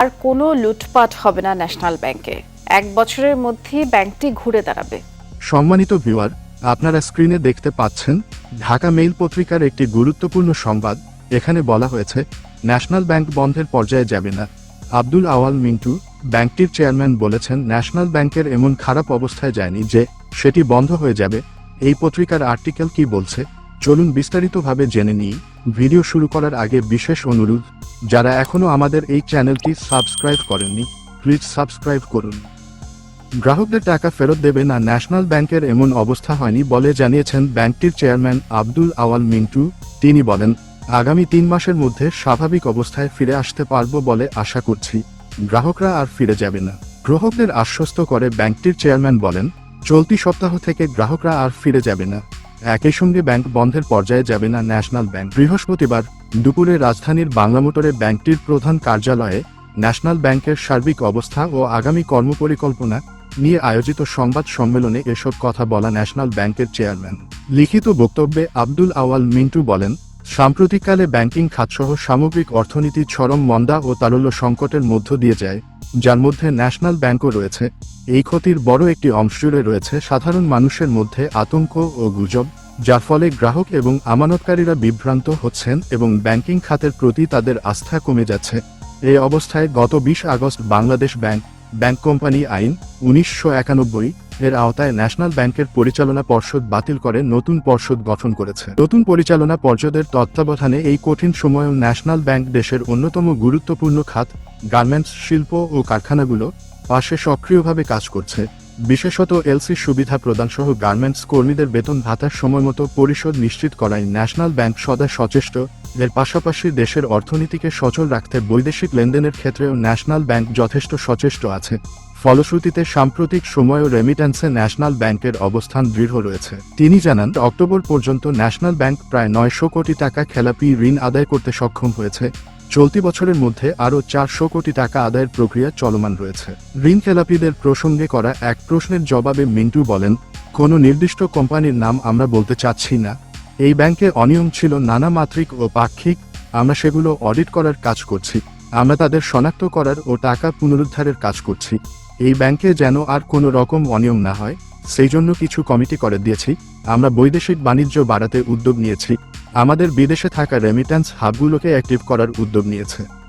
আর কোনো লুটপাট হবে না ন্যাশনাল ব্যাংকে। এক বছরের মধ্যেই ব্যাংকটি ঘুরে দাঁড়াবে। সম্মানিত ভিউয়ার, আপনারা স্ক্রিনে দেখতে পাচ্ছেন ঢাকা মেইল পত্রিকার একটি গুরুত্বপূর্ণ সংবাদ। এখানে বলা হয়েছে, ন্যাশনাল ব্যাংক বন্ধের পর্যায়ে যাবে না। আব্দুল আওয়াল মিন্টু, ব্যাংকটির চেয়ারম্যান, বলেছেন, ন্যাশনাল ব্যাংকের এমন খারাপ অবস্থায় যায়নি যে সেটি বন্ধ হয়ে যাবে। এই পত্রিকার আর্টিকেল কি বলছে, চলুন বিস্তারিতভাবে জেনে নিই। ভিডিও শুরু করার আগে বিশেষ অনুরোধ যারা এখনও আমাদের এই চ্যানেলটি সাবস্ক্রাইব করেননি, প্লিজ সাবস্ক্রাইব করুন। গ্রাহকদের টাকা ফেরত দেবে না ন্যাশনাল ব্যাংকের এমন অবস্থা হয়নি বলে জানিয়েছেন ব্যাংকটির চেয়ারম্যান আব্দুল আওয়াল মিন্টু। তিনি বলেন, আগামী তিন মাসের মধ্যে স্বাভাবিক অবস্থায় ফিরে আসতে পারব বলে আশা করছি। গ্রাহকরা আর ফিরে যাবে না। গ্রাহকদের আশ্বস্ত করে ব্যাংকটির চেয়ারম্যান বলেন, চলতি সপ্তাহ থেকে গ্রাহকরা আর ফিরে যাবে না। একই সঙ্গে ব্যাংক বন্ধের পর্যায়ে যাবে না ন্যাশনাল ব্যাংক। বৃহস্পতিবার দুপুরে রাজধানীর বাংলা মোটরে ব্যাংকটির প্রধান কার্যালয়ে ন্যাশনাল ব্যাংকের সার্বিক অবস্থা ও আগামী কর্মপরিকল্পনা নিয়ে আয়োজিত সংবাদ সম্মেলনে এসব কথা বলা ন্যাশনাল ব্যাংকের চেয়ারম্যান। লিখিত বক্তব্যে আব্দুল আওয়াল মিন্টু বলেন, সাম্প্রতিককালে ব্যাংকিং খাতসহ সামগ্রিক অর্থনীতি চরম মন্দা ও তারল্য সংকটের মধ্য দিয়ে যায়। যার মধ্যে ন্যাশনাল ব্যাংকও রয়েছে। এই ক্ষতির বড় একটি অংশ জুড়ে রয়েছে সাধারণ মানুষের মধ্যে আতঙ্ক ও গুজব, যার ফলে গ্রাহক এবং আমানতকারীরা বিভ্রান্ত হচ্ছেন এবং ব্যাংকিং খাতের প্রতি তাদের আস্থা কমে যাচ্ছে। এই অবস্থায় গত বিশ August Bangladesh bank bank company আইন, উনিশশো একানব্বই এর আওতায় ন্যাশনাল ব্যাংকের পরিচালনা পর্ষদ বাতিল করে নতুন পর্ষদ গঠন করেছে। নতুন পরিচালনা পর্ষদের তত্ত্বাবধানে এই কঠিন সময়েও ন্যাশনাল ব্যাংক দেশের অন্যতম গুরুত্বপূর্ণ খাত গার্মেন্টস, শিল্প ও কারখানাগুলো পাশে সক্রিয়ভাবে কাজ করছে। বিশেষত এলসি সুবিধা প্রদান সহ গার্মেন্টস কর্মীদের বেতন ভাতার সময়মতো পরিশোধ নিশ্চিত করায় ন্যাশনাল ব্যাংক সদা সচেষ্ট। এর পাশাপাশি দেশের অর্থনীতিকে সচল রাখতে বৈদেশিক লেনদেনের ক্ষেত্রেও ন্যাশনাল ব্যাংক যথেষ্ট সচেষ্ট আছে। ফলশ্রুতিতে সাম্প্রতিক সময়েও রেমিট্যান্সে ন্যাশনাল ব্যাংকের অবস্থান দৃঢ় রয়েছে। তিনি জানান, অক্টোবর পর্যন্ত ন্যাশনাল ব্যাংক প্রায় নয়শো কোটি টাকা খেলাপি ঋণ আদায় করতে সক্ষম হয়েছে। চলতি বছরের মধ্যে আরও চারশো কোটি টাকা আদায়ের প্রক্রিয়া চলমান রয়েছে। ঋণ খেলাপিদের প্রসঙ্গে করা এক প্রশ্নের জবাবে মিন্টু বলেন, কোনো নির্দিষ্ট কোম্পানির নাম আমরা বলতে চাচ্ছি না। এই ব্যাংকে অনিয়ম ছিল নানা মাত্রিক ও পাক্ষিক, আমরা সেগুলো অডিট করার কাজ করছি, আমরা তাদের শনাক্ত করার ও টাকা পুনরুদ্ধারের কাজ করছি। এই ব্যাংকে যেন আর কোনো রকম অনিয়ম না হয়, সেই জন্য কিছু কমিটি করে দিয়েছি, আমরা বৈদেশিক বাণিজ্য বাড়াতে উদ্যোগ নিয়েছি। আমাদের বিদেশে থাকা রেমিট্যান্স হাবগুলোকে অ্যাক্টিভ করার উদ্যোগ নিয়েছে।